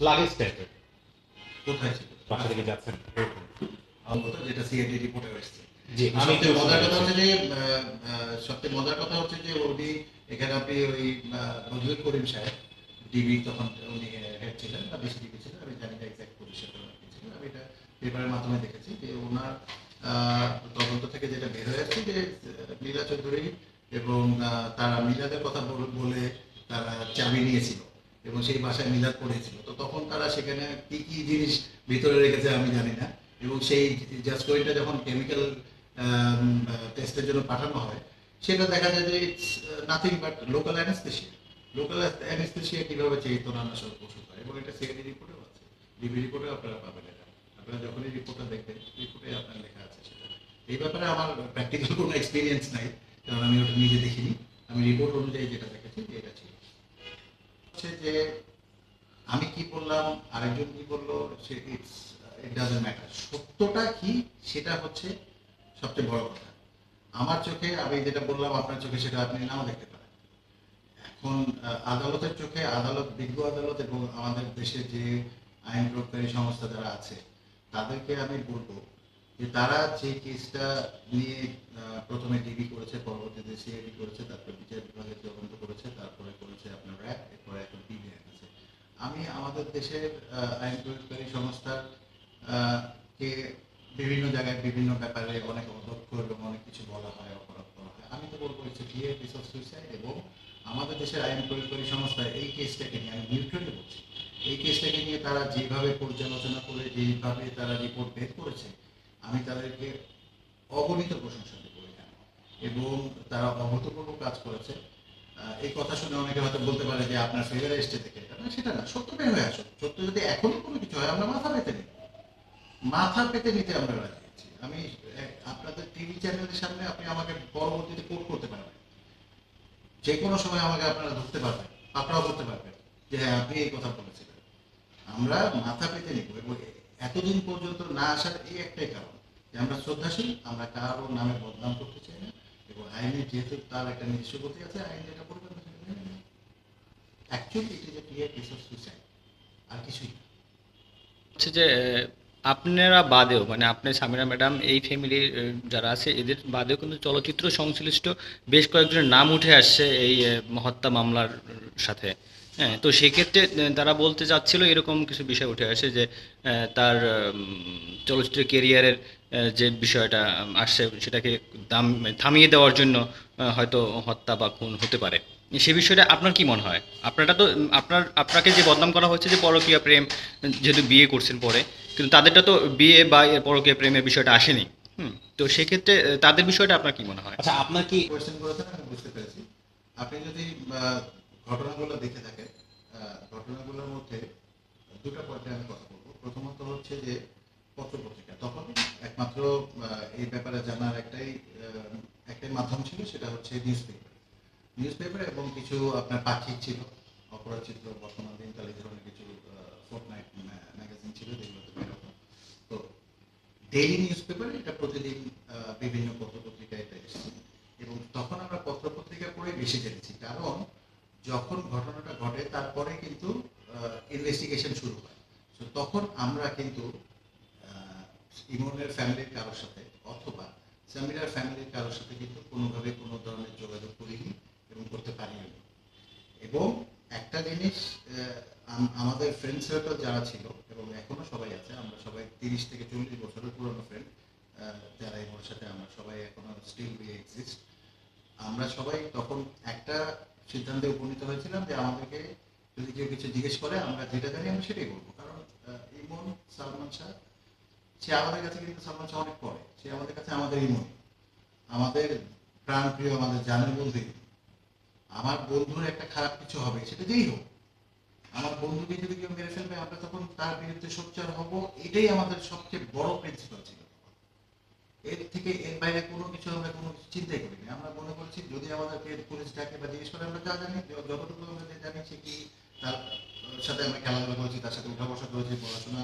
Luggage টাইপের কোথায় ছিল? বাসা থেকে যাচ্ছেন। যেটা সিআইডি রিপোর্টে এসেছে। জি আমি সবচেয়ে মজার কথা হচ্ছে যে আহ, আহ, সবচেয়ে মজার কথা হচ্ছে যে উনি এখানে আপনি ওই নজরুল করিম সাহেব ডিবি তখন উনি হেড ছিলেন বা বেশি ডিবি ছিলেন আমি জানি না এক্সাক্ট পজিশন ছিলেন আমি এটা পেপারের মাধ্যমে দেখেছি যে ওনার তদন্ত থেকে যেটা বের হয়ে আসছে যে লীলা চৌধুরী এবং তারা মিলাদের কথা বলে তারা চাবি নিয়েছিল। এবং সেই বাসায় মিলাদ পড়েছিল। তো তখন তারা সেখানে কি কি জিনিস ভিতরে রেখেছে আমি জানি না। এবং সেই জাস্কোইনটা যখন কেমিক্যাল টেস্টের জন্য পাঠানো হয়, সেটা দেখা যায় যে it's nothing but local anaesthesia local anaesthesia কীভাবে নাশক ওষুধ হয়, এবং এটা সিআইডি রিপোর্টেও আছে। ডিবি রিপোর্টেও আপনারা পাবেন এটা। আপনারা যখনই রিপোর্টটা দেখবেন রিপোর্টে আপনার লেখা আছে সেটা। এই ব্যাপারে আমার প্র্যাকটিক্যাল কোনো এক্সপিরিয়েন্স নাই, কারণ আমি ওটা নিজে দেখিনি। আমি রিপোর্ট অনুযায়ী যেটা ছিল হচ্ছে যে আমি কি বললাম, আরেকজন কি বলল সত্যটা কি, সেটা হচ্ছে সবচেয়ে বড় কথা। আমার চোখে, আমি যেটা বললাম আপনার চোখে, সেটা আপনি নাও দেখতে পারেন। এখন আদালতের চোখে, আদালত, বিজ্ঞ আদালত এবং আমাদের দেশে যে আইন প্রয়োগকারী সংস্থা যারা আছে, তাদেরকে আমি বলব যে তারা যে কেসটা নিয়ে প্রথমে ডিবি করেছে, পরবর্তীতে সিআইডি করেছে, তারপর বিচার বিভাগে তদন্ত করেছে, তারপরে করেছে আপনার র্যাব, এরপরে এখন পিবিআই আছে। আমি আমাদের দেশের আইন প্রয়োগকারী সংস্থার কে বিভিন্ন জায়গায় বিভিন্ন ব্যাপারে অনেক অদক্ষ এবং অনেক কিছু বলা হয়, অপরাধ করা হয়। আমি তো বলব হচ্ছে ক্লিয়ার কেস অফ সুইসাইড এবং আমাদের দেশের আইন প্রয়োগকারী সংস্থা এই কেসটাকে নিয়ে, আমি নিউট্রালি বলছি, এই কেসটাকে নিয়ে তারা যেভাবে পর্যালোচনা করে, যেভাবে তারা রিপোর্ট বের করেছে আমি তাদেরকে অগণিত প্রশংসা দেব এখানে। এবং তারা অভূতপূর্ব কাজ করেছে। এই কথা শুনে অনেকে হয়তো বলতে পারে যে আপনার ফেভারে এসছে থেকে না, সেটা না সত্য বের হয়ে আসুক। সত্য যদি এখনই কোনো কিছু হয়, আমরা মাথা পেতে নিই। মাথা পেতে নিতে আমরা রাজি আছি। আমি আপনাদের টিভি চ্যানেলের সামনে আপনি আমাকে পরবর্তীতে কোট করতে পারবেন। যে কোনো সময় আমাকে আপনারা ধরতে পারবেন, আপনারাও করতে পারবেন যে হ্যাঁ আপনি এই কথা বলেছিলেন। আমরা মাথা পেতে নিব এবং এতদিন পর্যন্ত না আসার এই একটাই কারণ। আমরা শ্রদ্ধাশীল, আমরা কারও নামে বদনাম করতে চাই না এবং আইনের যেহেতু তার একটা নিজস্ব গতি আছে, আইন যেটা করবেন হচ্ছে যে আপনারা বাদেও মানে আপনি সামিরা ম্যাডাম, এই ফ্যামিলির যারা আছে, এদের বাদেও কিন্তু চলচ্চিত্র সংশ্লিষ্ট বেশ কয়েকজনের নাম উঠে আসছে এই হত্যা মামলার সাথে। হ্যাঁ তো সেক্ষেত্রে তারা বলতে চাচ্ছিল এরকম কিছু বিষয় উঠে আসে যে তার চলচ্চিত্র কেরিয়ারের যে বিষয়টা আসছে, সেটাকে দাম, থামিয়ে দেওয়ার জন্য হয়তো হত্যা বা খুন হতে পারে। সে বিষয়টা আপনার কি মনে হয়? আপনারটা তো আপনার, আপনাকে যে বদনাম করা হচ্ছে যে পরকীয়া প্রেম যেহেতু বিয়ে করছেন পরে, কিন্তু তাদেরটা তো বিয়ে বা পরকীয়া প্রেমের বিষয়টা আসেনি। হুম, তো সেক্ষেত্রে তাদের বিষয়টা আপনার কি মনে হয়? আচ্ছা আপনার কি বুঝতে পেরেছি। আপনি যদি ঘটনাগুলো দেখে থাকেন ঘটনাগুলোর মধ্যে দুটো পর্যায়ে আমি কথা বলব। প্রথমত হচ্ছে যে পত্রপত্রিকা। তখন একমাত্র এই ব্যাপারে জানার একটাই একটাই মাধ্যম ছিল, সেটা হচ্ছে নিউজ পেপার নিউজ পেপার এবং কিছু আপনার পাক্ষিক ছিল, অপরাধ চিত্র বর্তমান দিনকাল এই ধরনের কিছু ফোর্টনাইট ম্যাগাজিন ছিল যেগুলোতে তো ডেইলি নিউজ পেপার এটা প্রতিদিন বিভিন্ন পত্রপত্রিকায় এসেছে। এবং তখন আমরা পত্রপত্রিকা পড়ে বেশি জেনেছি। কারণ যখন ঘটনাটা ঘটে, তারপরে কিন্তু ইনভেস্টিগেশন শুরু হয়। তখন আমরা কিন্তু ইমনের ফ্যামিলির কারোর সাথে অথবা সামিরার ফ্যামিলির কারোর সাথে কিন্তু কোনোভাবে কোনো ধরনের যোগাযোগ করিনি এবং করতে পারিনি। এবং একটা জিনিস আমাদের ফ্রেন্ড সার্কেল যারা ছিল, এবং এখনও সবাই আছে, আমরা সবাই তিরিশ থেকে চল্লিশ বছরের পুরনো ফ্রেন্ড যারা এগুলোর সাথে আমরা সবাই এখনও স্টিল উই এক্সিস্ট আমরা সবাই তখন একটা সিদ্ধান্তে উপনীত হয়েছিলাম যে আমাদেরকে যদি কেউ কিছু জিজ্ঞেস করে, আমরা যেটা জানি আমি সেটাই বলব। কারণ ইমন সালমান শাহ, সে আমাদের কাছে কিন্তু সালমান শাহ অনেক পরে। সে আমাদের কাছে আমাদের ইমন আমাদের প্রাণ প্রিয় আমাদের জানের বন্ধু। আমার বন্ধুর একটা খারাপ কিছু হবে, সেটা যেই হোক। আমার বন্ধুকে যদি কেউ মেরে ফেলবে, আমরা তখন তার বিরুদ্ধে সোচ্চার হব, এটাই আমাদের সবচেয়ে বড় প্রিন্সিপাল ছিল। এর থেকে এর বাইরে কোনো কিছু আমরা কোনো কিছু চিন্তাই করিনি। আমরা মনে করছি যদি আমাদেরকে পুলিশ ডাকে বা জিজ্ঞেস করে, আমরা যা জানি যতটুকু আমরা যে জানি সে কি তার সাথে আমরা খেলাধুলা করেছি, তার সাথে উঠা বসা করেছি, পড়াশোনা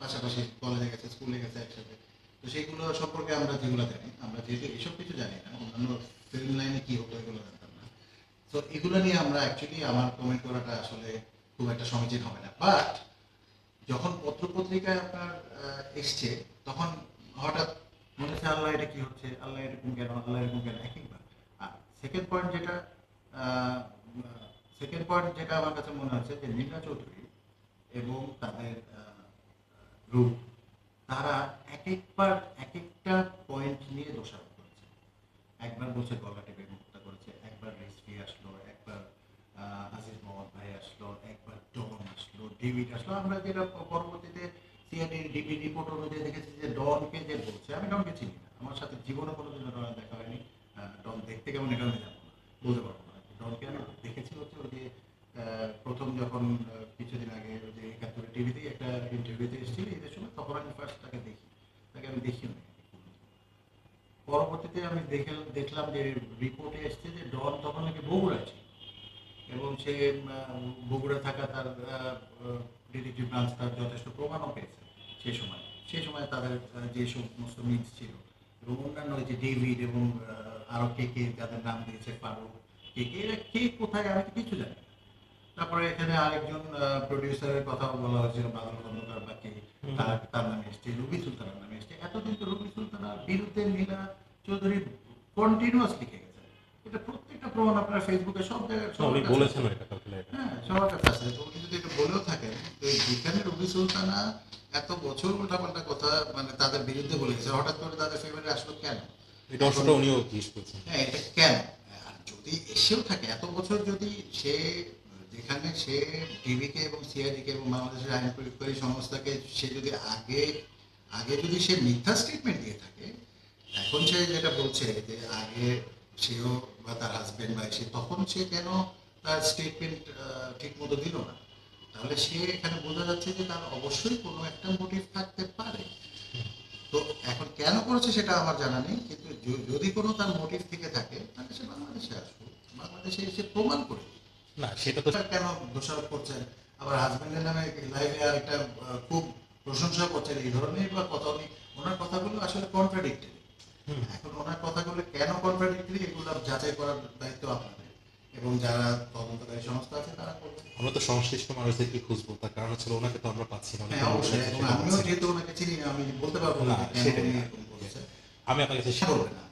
পাশাপাশি কলেজে গেছে স্কুলে গেছে একসাথে। তো সেইগুলো সম্পর্কে আমরা যেগুলো জানি, আমরা যেহেতু এসব কিছু জানি না, অন্যান্য ফিল্ম লাইনে কি হতো এগুলো জানতাম না। তো এগুলো নিয়ে আমরা অ্যাকচুয়ালি আমার কমেন্ট করাটা আসলে খুব একটা সমীচীন হবে না। বাট যখন পত্র পত্রিকায় আপনার এসছে, তখন হঠাৎ মনে হচ্ছে আল্লাহ এটা কি হচ্ছে, আল্লাহ এরকম কেন, আল্লাহ এরকম কেন? একইবার আর সেকেন্ড পয়েন্ট যেটা সেকেন্ড পয়েন্ট যেটা আমার কাছে মনে হচ্ছে যে নীলা চৌধুরী এবং তাদের রূপ, তারা এক একবার এক একটা পয়েন্ট নিয়ে দোষারোপ করেছে। একবার বলছে গলা টেপে মুক্তা করেছে, একবার রেসপি আসলো, একবার আজিজ মোহাম্মদ ভাই আসলো, একবার ডন আসলো, ডেভিড আসলো। আমরা যেটা পরবর্তীতে সিআইডি ডিবি রিপোর্ট অনুযায়ী দেখেছি যে ডনকে যে বলছে, আমি ডনকে চিনি না। আমার সাথে জীবনে কোনোদিনও ডনের দেখা হয়নি। ডন দেখতে কেমন এটা আমি জানব বলতে পারব না। ডনকে আমি দেখেছি হচ্ছে ওই যে প্রথম যখন কিছুদিন আগে ওই যে একাত্তরের টিভিতেই একটা ইন্টারভিউতে এসেছিল ঈদের সময় তখন আমি ফার্স্ট তাকে দেখি। তাকে আমি দেখিও না পরবর্তীতে আমি দেখে, দেখলাম যে রিপোর্টে এসছে যে ডন তখন নাকি বগুড়ায় ছিল। এবং সে বগুড়া থাকা তার ডিটেকটিভ ব্রাঞ্চ তার যথেষ্ট প্রমাণও পেয়েছে সেই সময়। সেই সময় তাদের যে সমস্ত মিথ ছিল এবং অন্যান্য যে ডেভিড এবং আহ, আরও কে কে যাদের নাম দিয়েছে ফারুক কে কে এরা কে কোথায় আমি কিছু জানি তারপরে এখানে আরেকজন প্রডিউসারের কথা বলা হয়েছিল বাদল খন্দকার বা কে তার তার নামে এসছে রবি সুলতানের নামে এসছে। এতদিন তো রবি সুলতানার বিরুদ্ধে নীলা চৌধুরী কন্টিনিউয়াস লিখে গেছে। এটা প্রত্যেকটা প্রমাণ আপনার ফেসবুকে সব জায়গায় বলেছেন। হ্যাঁ সবার কাছে আছে তো উনি যদি এটা বলেও থাকেন তো রবি সুলতানা এত বছর উল্টাপাল্টা কথা মানে তাদের বিরুদ্ধে বলে গেছে হঠাৎ করে তাদের ফেভারে আসলো কেন? উনিও হ্যাঁ এটা কেন? আর যদি এসেও থাকে এত বছর যদি সে যেখানে সে টিভিকে এবং সিআইডিকে এবং বাংলাদেশের আইন প্রয়োগকারী সংস্থাকে সে যদি আগে আগে যদি সে মিথ্যা স্টেটমেন্ট দিয়ে থাকে এখন সে যেটা বলছে যে আগে সেও বা তার হাজবেন্ড বা সে তখন সে কেন তার স্টেটমেন্ট ঠিক মতো দিল না? তাহলে সে এখানে বোঝা যাচ্ছে যে তার অবশ্যই কোনো একটা মোটিভ থাকতে পারে। তো এখন কেন করেছে সেটা আমার জানা নেই কিন্তু যদি কোনো তার মোটিভ থেকে থাকে তাহলে সে বাংলাদেশে আসবে বাংলাদেশে এসে প্রমাণ করে। না সেটা তো কেন দোষারোপ করছেন? আবার হাজবেন্ডের নামে লাইভে একটা খুব প্রশংসা করছেন। এই ধরনের বা কথা উনি ওনার কথাগুলো আসলে কন্ট্রাডিক্টরি। এখন ওনার কথাগুলো কেন কন্ট্রাডিক্টরি এগুলো যাচাই করার দায়িত্ব আপনাদের। এবং যারা তদন্তকারী সংস্থা আছে তারা করবে। আমরা তো সংশ্লিষ্ট মানুষদেরকে খুঁজবো তার কারণ হচ্ছে ওনাকে তো আমরা পাচ্ছি না হ্যাঁ অবশ্যই। আমিও যেহেতু ওনাকে চিনি আমি বলতে পারব না সেটাই। আমি আপনার কাছে সে না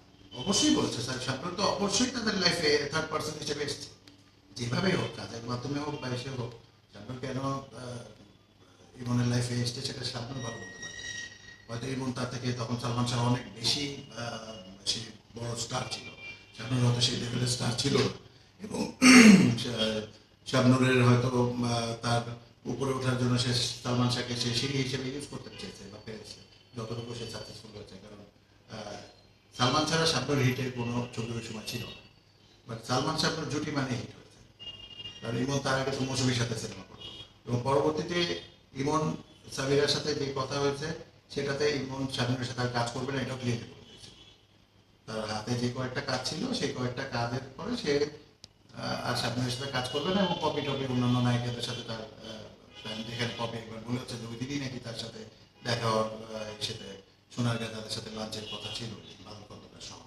অবশ্যই বলেছে স্যার। সামনে তো অবশ্যই তাদের লাইফে থার্ড পার্সন হিসেবে এসছে। যেভাবে হোক কাজের মাধ্যমে হোক বা এসে হোক সামনে কেন ইমনের লাইফে এসছে সেটা সামনে ভালো বলতে পারবে হয়তো ইমন তার থেকে তখন সালমান শাহ অনেক বেশি সে বড় স্টার ছিল। শাবনুর হয়তো সেই লেভেলের স্টার ছিল। না। শাবনুরের হয়তো তার উপরে ওঠার জন্য সে সালমান শাহকে সে সিঁড়ি হিসেবে ইউজ করতে চেয়েছে বা পেরেছে, যতটুকু সে সাকসেসফুল হয়েছে। কারণ সালমান ছাড়া শাবনুর হিটের কোনো ছবি ওই সময় ছিল না। বাট সালমান শাবনুর জুটি মানে হিট হয়েছে। কারণ ইমন তার আগে মৌসুমীর সাথে সিনেমা করতো। এবং পরবর্তীতে ইমন সাবিরার সাথে যে কথা হয়েছে, সেটাতে ইমন শাবনুরের সাথে আর কাজ করবে না, এটাও ক্লিয়ার করে দিয়েছে তার হাতে যে কয়েকটা কাজ ছিল, সেই কয়েকটা কাজের পরে সে আর শাবনুরের সাথে কাজ করবে না এবং কপি টপি অন্যান্য নায়িকাদের সাথে তার যেখানে কপি একবার বলে হচ্ছে ওই দিনই নাকি তার সাথে দেখা হওয়ার সাথে সোনারগাঁ তাদের সাথে লাঞ্চের কথা ছিল বাদল সহ।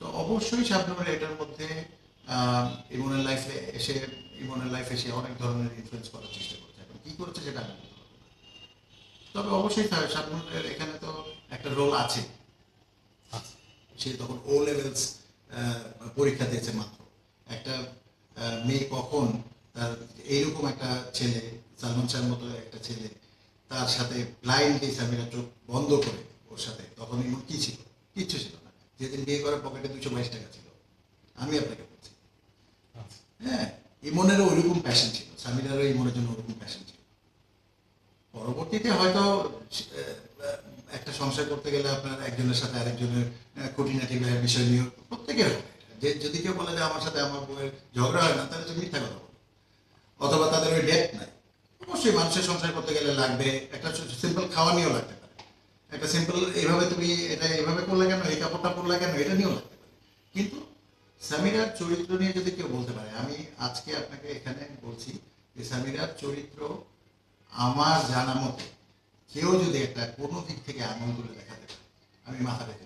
তো অবশ্যই শাবনুরের এটার মধ্যে ইমনের লাইফে এসে ইমনের লাইফে এসে অনেক ধরনের ইনফ্লুয়েন্স করার চেষ্টা করছে। এখন কি করছে সেটা আমি। তবে অবশ্যই শাবনুরের এখানে তো একটা রোল আছে। সে তখন ও লেভেলস পরীক্ষা দিয়েছে মাত্র। একটা মেয়ে কখন তার এইরকম একটা ছেলে সালমান শাহের মতো একটা ছেলে তার সাথে ব্লাইন্ডলি সামিরা চোখ বন্ধ করে ওর সাথে। তখন ইমন কি ছিল? কিচ্ছু ছিল না। যেদিন বিয়ে করে পকেটে দুশো বাইশ টাকা ছিল। আমি আপনাকে বলছি। আচ্ছা। হ্যাঁ ইমনেরও ওইরকম প্যাশন ছিল। সামিরারও ইমনের জন্য ওরকম প্যাশন ছিল। পরবর্তীতে হয়তো একটা সংসার করতে গেলে আপনার একজনের সাথে আরেকজনের খুঁটিনাটি বিষয় নিয়ে প্রত্যেকের হবে। যদি কেউ বলে যে আমার সাথে আমার বউয়ের ঝগড়া হয় না, তাহলে তো মিথ্যা কথা বলে। অথবা তাদের ওই ডেট নাই। অবশ্যই মানুষের সংসার করতে গেলে লাগবে। একটা সিম্পল খাওয়া নিয়েও লাগতে পারে। একটা সিম্পল এইভাবে তুমি এটা এইভাবে করলে কেন? এই কাপড়টা পরলে কেন? এটা নিয়েও লাগতে পারে। কিন্তু সামিরার চরিত্র নিয়ে যদি কেউ বলতে পারে, আমি আজকে আপনাকে এখানে বলছি যে সামিরার চরিত্র আমার জানা মতে কেউ যদি একটা কোনো দিক থেকে আনন্দ দেখাতে পারে, আমি মাথা পেতে